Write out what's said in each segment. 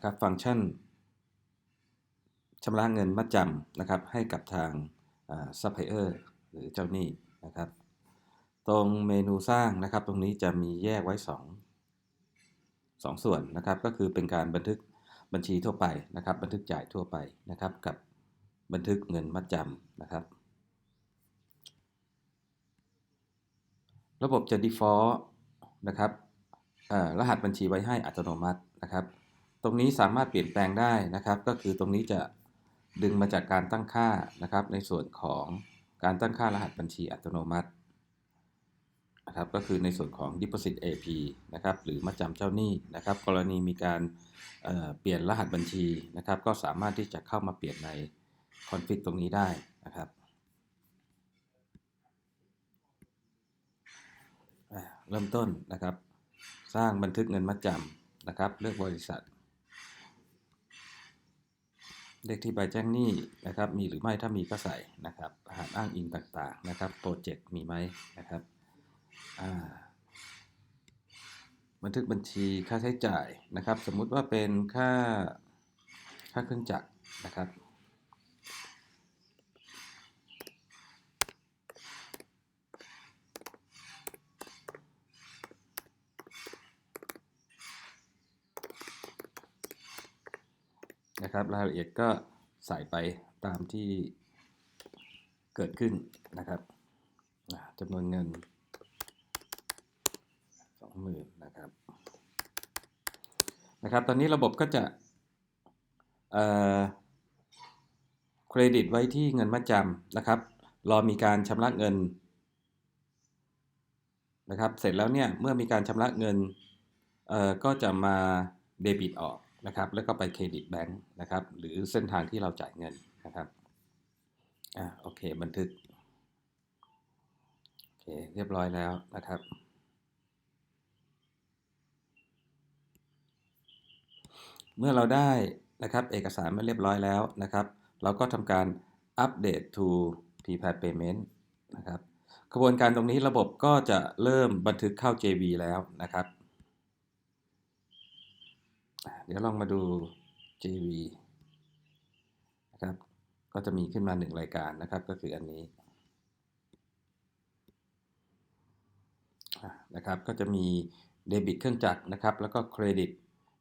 นะครับฟังก์ชันชำระเงินมัดจำนะครับให้กับทางซัพพลายเออร์หรือเจ้าหนี้นะครับ ตรงเมนูสร้างนะครับ ตรงนี้จะมีแยกไว้ 2 2 ส่วนนะครับ ก็คือเป็นการบันทึกบัญชีทั่วไปนะครับ บันทึกจ่ายทั่วไปนะครับ กับบันทึกเงินมัดจำนะครับ ระบบจะ default นะครับรหัสบัญชีไว้ให้อัตโนมัตินะครับ ตรงนี้สามารถเปลี่ยนแปลงได้นะครับ ก็คือตรงนี้จะดึงมาจากการตั้งค่านะครับ ในส่วนของการตั้งค่ารหัสบัญชีอัตโนมัตินะครับก็คือในส่วนของ deposit AP นะครับหรือมัดจำเจ้าหนี้นะครับ กรณีมีการเเปลี่ยนรหัสบัญชีนะครับ ก็สามารถที่จะเข้ามาเปลี่ยนในคอนฟิกตรงนี้ได้นะครับเริ่มต้นนะครับ สร้างบันทึกเงินมัดจำนะครับ เลือกบริษัท เลขที่ใบแจ้งหนี้นะครับ มีหรือไม่ถ้ามีก็ใส่นะครับรหัสอ้างอิงต่างๆนะครับโปรเจกต์มีไหมนะครับบันทึกบัญชีค่าใช้จ่ายนะครับ สมมุติว่าเป็นค่าค่าเครื่องจักรนะครับ นะครับ รายละเอียดก็ใส่ไปตามที่เกิดขึ้นนะครับจำนวนเงิน20,000นะครับนะครับ ตอนนี้ระบบก็จะเครดิตไว้ที่เงินมัดจำนะครับ รอมีการชำระเงินนะครับ เสร็จแล้วเนี่ย เมื่อมีการชำระเงินก็จะมาเดบิตออก นะครับ แล้วก็ไปเครดิตแบงค์นะครับ หรือเส้นทางที่เราจ่ายเงินนะครับ อ่าโอเค บันทึก โอเค เรียบร้อยแล้วนะครับ เมื่อเราได้นะครับ เอกสารมาเรียบร้อยแล้วนะครับ เราก็ทำการอัปเดต to prepare payment นะครับกระบวนการตรงนี้ระบบก็จะเริ่มบันทึกเข้า JV แล้วนะครับ ดี๋ยวลองมาดู JV นะครับ ก็จะมีขึ้นมาหนึ่งรายการนะครับ ก็คืออันนี้นะครับ ก็จะมีเดบิตเครื่องจักรนะครับ แล้วก็เครดิต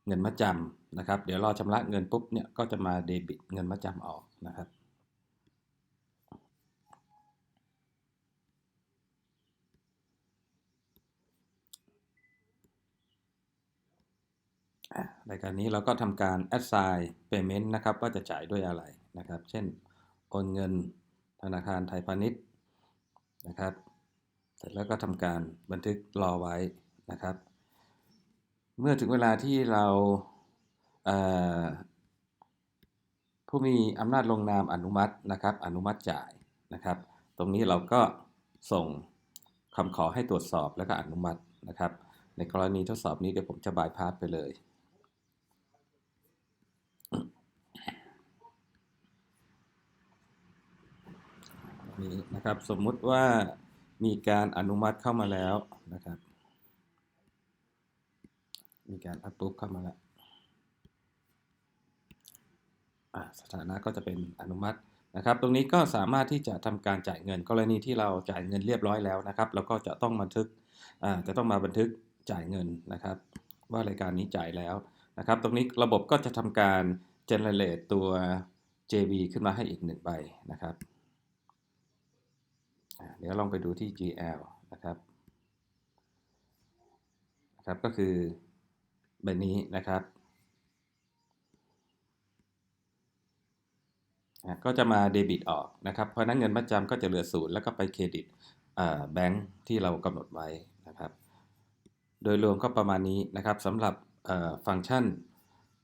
เงินมัดจำนะครับ เดี๋ยวรอชำระเงินปุ๊บเนี่ย ก็จะมาเดบิตเงินมัดจำออกนะครับ รายการนี้เราก็ทำการ assign payment นะครับ ว่าจะจ่ายด้วยอะไรนะครับ เช่น โอนเงินธนาคารไทยพาณิชย์นะครับ เสร็จแล้วก็ทำการบันทึกรอไว้นะครับ เมื่อถึงเวลาที่เราผู้มีอำนาจลงนามอนุมัตินะครับ อนุมัติจ่ายนะครับ ตรงนี้เราก็ส่งคำขอให้ตรวจสอบแล้วก็อนุมัตินะครับ ในกรณีทดสอบนี้เดี๋ยวผมจะบายพาสไปเลย นี้นะครับ สมมุติว่ามีการอนุมัติเข้ามาแล้วนะครับ มีการอัปปุ๊บเข้ามาแล้วสถานะก็จะเป็นอนุมัตินะครับ ตรงนี้ก็สามารถที่จะทำการจ่ายเงิน กรณีที่เราจ่ายเงินเรียบร้อยแล้วนะครับ เราก็จะต้องบันทึกจะต้องมาบันทึกจ่ายเงินนะครับ ว่ารายการนี้จ่ายแล้วนะครับ ตรงนี้ระบบก็จะทำการ generate ตัว JV ขึ้นมาให้อีกหนึ่งใบนะครับ เดี๋ยวลองไปดูที่ GL นะครับนะครับ ก็คือใบบนี้นะครับก็จะมาเดบิตออกนะครับ เพราะนั้นเงินมัดจำก็จะเหลือศูนย์แล้วก็ไปเครดิตแบงค์ที่เรากำหนดไว้นะครับ โดยรวมก็ประมาณนี้นะครับสำหรับฟังก์ชัน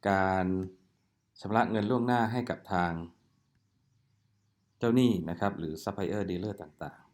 การชำระเงินล่วงหน้าให้กับทางเจ้าหนี้นะครับ หรือซัพพลายเออร์ดีลเลอร์ต่างๆ